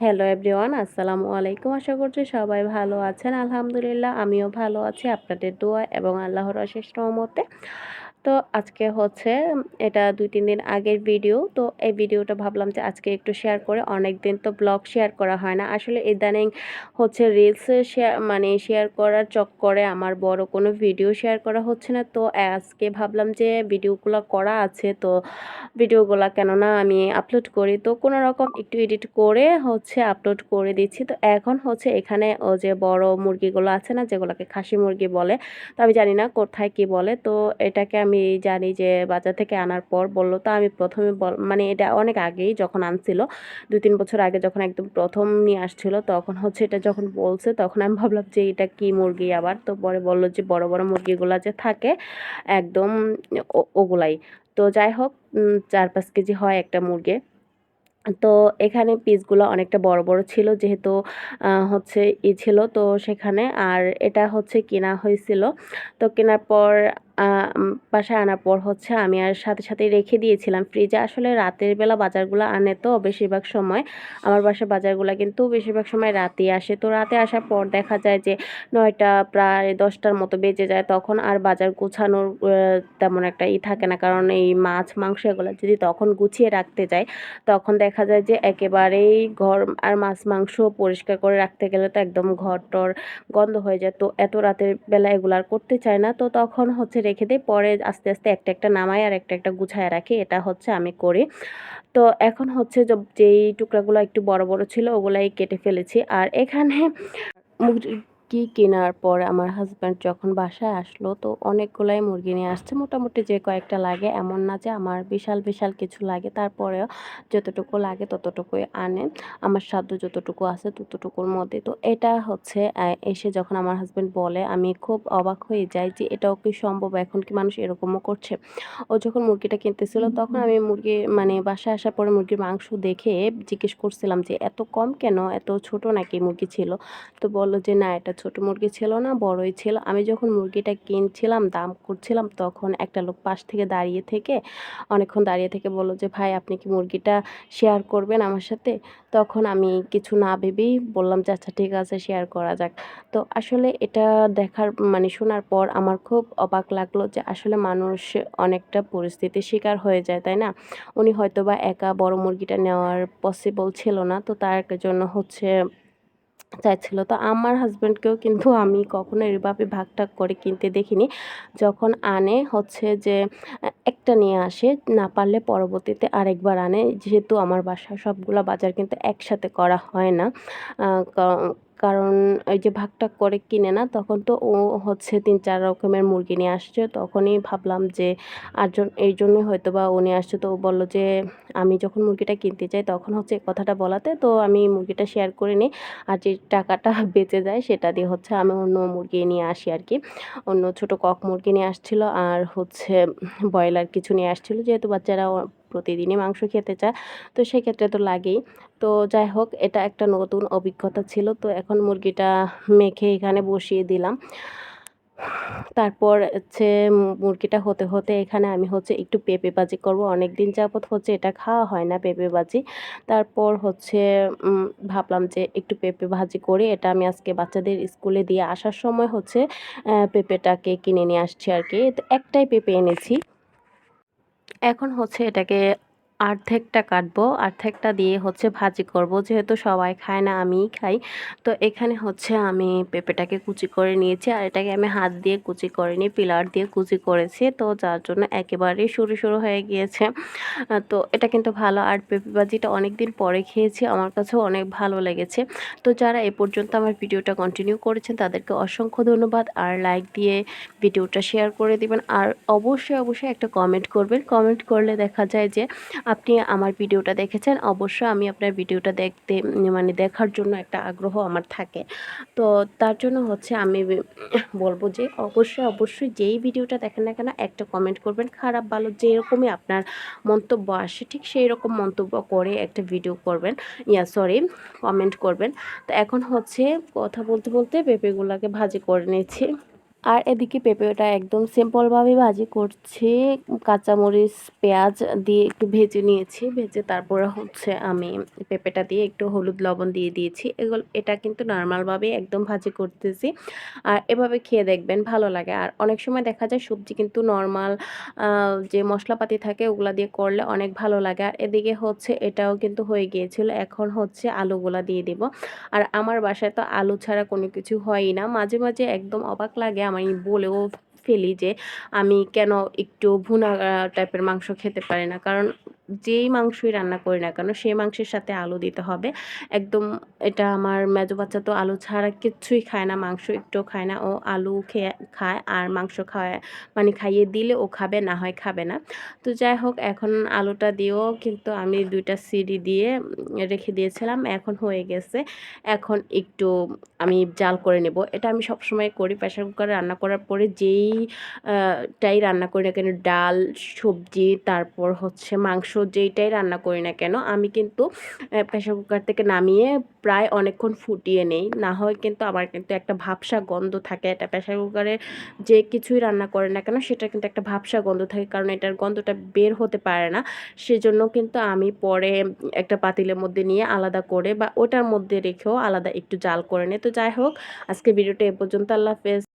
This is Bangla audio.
হ্যালো এভরিওয়ান আসসালামু আলাইকুম আশা করছি সবাই ভালো আছেন। আলহামদুলিল্লাহ, আমিও ভালো আছি। আপনাদের দোয়া এবং আল্লাহর অশেষ রহমতে। তো আজকে হচ্ছে, এটা দুই, তিন দিন আগের ভিডিও তো এই ভিডিওটা ভাবলাম যে আজকে একটু শেয়ার করে অনেক দিন তো ব্লগ শেয়ার করা হয় না। আসলে ইদানিং হচ্ছে রিলস শেয়ার মানে শেয়ার করার চক্করে আমার বড় কোনো ভিডিও শেয়ার করা হচ্ছে না। তো আজকে ভাবলাম যে ভিডিওগুলো করা আছে, তো ভিডিওগুলো কেননা আমি আপলোড করি, তো কোনো রকম একটু এডিট করে হচ্ছে আপলোড করে দিচ্ছি। তো এখন হচ্ছে এখানে ও যে বড় মুরগিগুলো আছে না, যেগুলোকে খাসি মুরগি বলে, তো আমি জানি না কোথায় কি বলে, তো এটাকে আমি জানি যে বাজার থেকে আনার পর বলল, তো আমি প্রথমে বল মানে এটা অনেক আগেই যখন আনছিল দুই তিন বছর আগে যখন একদম প্রথম নিয়ে আসছিল, তখন হচ্ছে এটা যখন বলছে, তখন আমি ভাবলাম যে এটা কি মুরগি আবার? তো পরে বলল যে বড় বড় মুরগিগুলো যে থাকে একদম ওগুলাই। তো যাই হোক চার পাঁচ কেজি হয় একটা মুরগি তো এখানে পিসগুলো অনেকটা বড় বড় ছিল যেহেতু হচ্ছে ই ছিল, তো সেখানে আর এটা হচ্ছে কেনা হয়েছিল। তো কেনার পর বাসায় আনার পর হচ্ছে আমি আর সাথে সাথে রেখে দিয়েছিলাম ফ্রিজে আসলে রাতের বেলা বাজারগুলো আনে তো বেশিরভাগ সময়। আমার বাসার বাজারগুলো কিন্তু বেশিরভাগ সময় রাতে আসে। তো রাতে আসার পর দেখা যায় যে নয়টা প্রায় দশটার মতো বেজে যায়, তখন আর বাজার গুছানোর তেমন একটা ই থাকে না। কারণ এই মাছ, মাংস এগুলো যদি তখন গুছিয়ে রাখতে যায় তখন দেখা যায় যে একেবারেই ঘর আর মাছ, মাংস পরিষ্কার করে রাখতে গেলে তো একদম ঘর টর গন্ধ হয়ে যায়। তো এত রাতের বেলা এগুলো আর করতে চায় না। তো তখন হচ্ছে রেখে দিই, পরে আস্তে আস্তে একটা একটা নামাই আর একটা একটা গুছায় রাখি, এটা হচ্ছে আমি করি। তো এখন হচ্ছে যেই টুকরাগুলো একটু বড় বড় ছিল, ওগুলাই কেটে ফেলেছি। আর এখানে মুরগি কেনার পর আমার হাজব্যান্ড যখন বাসায় আসলো তো অনেকগুলাই মুরগি নিয়ে আসছে। মোটামুটি যে কয়েকটা লাগে এমন না যে আমার বিশাল বিশাল কিছু লাগে। তারপরেও যতটুকু লাগে ততটুকুই আনে। আমার সাধ্য যতটুকু আছে ততটুকুর মধ্যে। তো এটা হচ্ছে এসে যখন আমার হাজব্যান্ড বলে আমি খুব অবাক হয়ে যাই যে এটাও কি সম্ভব? এখন কি মানুষ এরকমও করছে? ও যখন মুরগিটা কিনতেছিল তখন আমি মুরগি মানে বাসায় আসার পরে মুরগির মাংস দেখে জিজ্ঞেস করছিলাম যে এত কম কেন? এত ছোট নাকি মুরগি ছিল? তো বলল যে না এটা ছোট মুরগি ছিল না, বড়ই ছিল। আমি যখন মুরগিটা কিনছিলাম, দাম করছিলাম, তখন একটা লোক পাশ থেকে দাঁড়িয়ে থেকে, অনেকক্ষণ দাঁড়িয়ে থেকে বলল যে, ভাই, আপনি কি মুরগিটা শেয়ার করবেন আমার সাথে? তখন আমি কিছু না ভেবেই বললাম যে আচ্ছা ঠিক আছে শেয়ার করা যাক। তো আসলে এটা দেখার মানে শোনার পর আমার খুব অবাক লাগল যে, আসলে মানুষ অনেকটা পরিস্থিতির শিকার হয়ে যায়, তাই না? উনি হয়তো বা একা বড় মুরগিটা নেওয়ার পসিবল ছিল না, তো তার জন্য হচ্ছে চাইছিল। তো আমার হাজব্যান্ডকেও কিন্তু আমি কখনো এভাবে ভাগ টাগ করে কিনতে দেখিনি। যখন আনে হচ্ছে যে, একটা নিয়ে আসে, না পারলে পরবর্তীতে আরেকবার আনে। যেহেতু আমার বাসায় সবগুলো বাজার কিন্তু একসাথে করা হয় না। কারণ ওই যে ভাগটাগ করে কিনে না, তখন তো ও হচ্ছে তিন চার রকমের মুরগি নিয়ে আসছে। তখনই ভাবলাম যে আটজন এই জন্যই হয়তো বা ও নিয়ে আসছে। তো ও বলল যে আমি যখন মুরগিটা কিনতে চাই তখন হচ্ছে কথাটা বলাতে, তো আমি মুরগিটা শেয়ার করে নিই। আর যে টাকাটা বেঁচে যায়, সেটা দিয়ে হচ্ছে আমি অন্য মুরগি নিয়ে আসি আর কি। অন্য ছোট কক মুরগি নিয়ে আসছিল, আর হচ্ছে ব্রয়লার কিছু নিয়ে আসছিল। যেহেতু বাচ্চারা প্রতিদিনই মাংস খেতে চায়। তো সেক্ষেত্রে তো লাগেই। তো যাই হোক, এটা একটা নতুন অভিজ্ঞতা ছিল। তো এখন মুরগিটা মেখে এখানে বসিয়ে দিলাম। তারপর হচ্ছে মুরগিটা হতে হতে এখানে আমি হচ্ছে একটু পেঁপে বাজি করব। অনেক দিন যাবত হচ্ছে এটা খাওয়া হয় না পেঁপে বাজি তারপর হচ্ছে ভাবলাম যে একটু পেঁপে ভাজি করে এটা আমি আজকে বাচ্চাদের স্কুলে দিয়ে আসার সময় হচ্ছে পেঁপেটাকে কিনে নিয়ে আসছি আর কি। একটাই পেঁপে এনেছি। এখন হচ্ছে এটাকে অর্ধেকটা কাটবো অর্ধেকটা দিয়ে হচ্ছে ভাজি করব। যেহেতু সবাই খায় না, আমিই খাই। তো এখানে হচ্ছে আমি পেঁপেটাকে কুচি করে নিয়েছি আর এটাকে আমি হাত দিয়ে কুচি করে নিই পিলার দিয়ে কুচি করেছি। তো যার জন্য একেবারেই সরু সরু হয়ে গিয়েছে। তো এটা কিন্তু ভালো। আর পেঁপে ভাজিটা অনেক দিন পরে খেয়েছি, আমার কাছেও অনেক ভালো লেগেছে। তো যারা এ পর্যন্ত আমার ভিডিওটা কন্টিনিউ করেছেন, তাদেরকে অসংখ্য ধন্যবাদ। আর লাইক দিয়ে ভিডিওটা শেয়ার করে দিবেন। আর অবশ্যই অবশ্যই একটা কমেন্ট করবেন। কমেন্ট করলে দেখা যায় যে আপনি আমার ভিডিওটা দেখেছেন, অবশ্যই আমি আপনার ভিডিওটা দেখতে মানে দেখার জন্য একটা আগ্রহ আমার থাকে। তো তার জন্য হচ্ছে আমি বলব যে অবশ্যই অবশ্যই যেই ভিডিওটা দেখেন না কেন, একটা কমেন্ট করবেন, খারাপ, ভালো, যেরকমই আপনার মন্তব্য আসে, ঠিক সেই রকম মন্তব্য করে একটা ভিডিও করবেন, ইয়া সরি কমেন্ট করবেন। তো এখন হচ্ছে কথা বলতে বলতে পেঁপেগুলোকে ভাজি করে নিয়েছি আর এদিকে পেঁপেটা একদম সিম্পলভাবেই ভাজি করছি। কাঁচামরিচ, পেঁয়াজ দিয়ে একটু ভেজে নিয়েছি। ভেজে তারপরে হচ্ছে আমি পেঁপেটা দিয়ে একটু হলুদ লবণ দিয়ে দিয়েছি। এগুলো, এটা কিন্তু নর্মালভাবেই একদম ভাজি করতেছি। আর এভাবে খেয়ে দেখবেন, ভালো লাগে। আর অনেক সময় দেখা যায় সবজি কিন্তু নর্মাল যে মশলাপাতি থাকে ওগুলা দিয়ে করলে অনেক ভালো লাগে। আর এদিকে হচ্ছে এটাও কিন্তু হয়ে গিয়েছিল। এখন হচ্ছে আলুগুলা দিয়ে দিব। আর আমার বাসায় তো আলু ছাড়া কোনো কিছু হয়ই না। মাঝে মাঝে একদম অবাক লাগে আমি বলেও ফেলি যে আমি কেন একটু ভুনা টাইপের মাংস খেতে পারি না। কারণ যেই মাংসই রান্না করি না কেন, সেই মাংসের সাথে আলু দিতে হবে। একদম এটা আমার মেজো বাচ্চা তো আলু ছাড়া কিচ্ছুই খায় না, মাংস একটু খায় না। ও আলু খেয়ে, খায় আর মাংস খায় মানে খাইয়ে দিলে ও খাবে, না হয় খাবে না। তো যাই হোক, এখন আলুটা দিয়েও কিন্তু আমি দুইটা সিডি দিয়ে রেখে দিয়েছিলাম, এখন হয়ে গেছে। এখন একটু আমি জাল করে নেব। এটা আমি সবসময় করি প্রেশার কুকারে রান্না করার পরে যেই টাই রান্না করি না কেন, ডাল, সবজি, তারপর হচ্ছে মাংস যেইটাই রান্না করি না কেন, আমি কিন্তু প্রেশার কুকার থেকে নামিয়ে প্রায় অনেকক্ষণ ফুটিয়ে নেই। না হয় কিন্তু আমার কিন্তু একটা ভাবসা গন্ধ থাকে। এটা প্রেশার কুকারে যে কিছুই রান্না করে না কেন, সেটা কিন্তু একটা ভাবসা গন্ধ থাকে, কারণ এটার গন্ধটা বের হতে পারে না। সেজন্য কিন্তু আমি পরে একটা পাতিলের মধ্যে নিয়ে আলাদা করে বা ওটার মধ্যে রেখেও আলাদা একটু জাল করে নিই। তো যাই হোক আজকে ভিডিওটা এ পর্যন্ত। আল্লাহ হাফেজ।